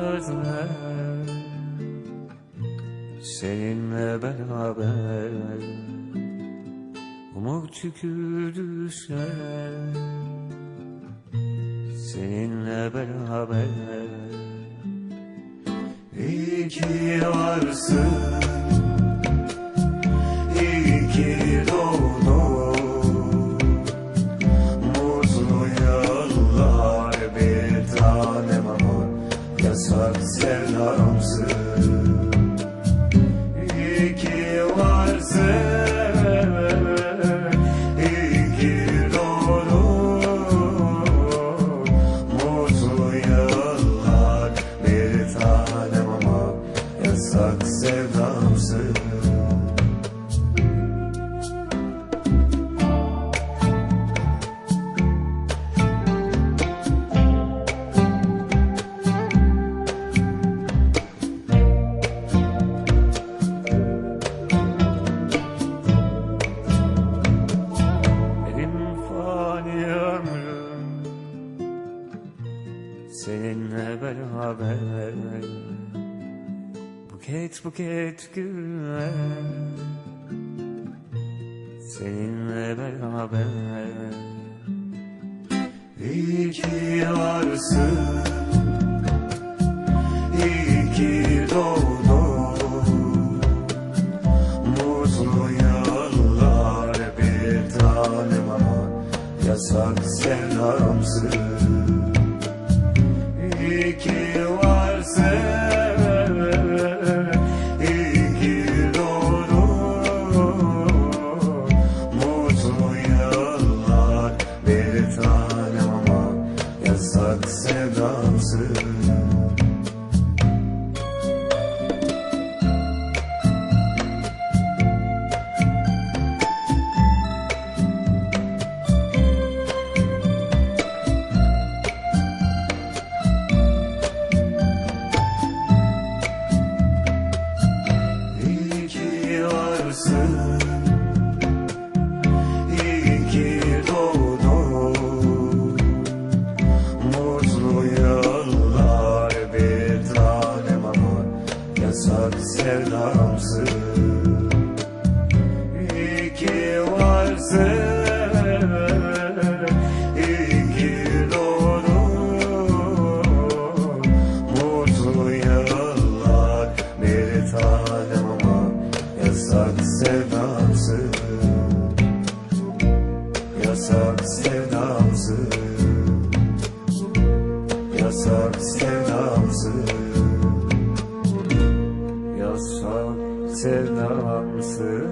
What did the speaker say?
özler Seninle beraber Umut tükürdü Seninle beraber İyi ki varsın İyi ki doğdun. Mutlu yıllar bir tane. Yasak sevdamsın İyi Seninle beraber. Buket buket güller. Seninle beraber. İyi ki varsın. İyi ki doğdun. Mutlu yıllar bir tanem ama Yasak sevdamsın varsın Yasak sevdamsı Yasak sevdamsı Yasak sevdamsı Yasak sevdamsı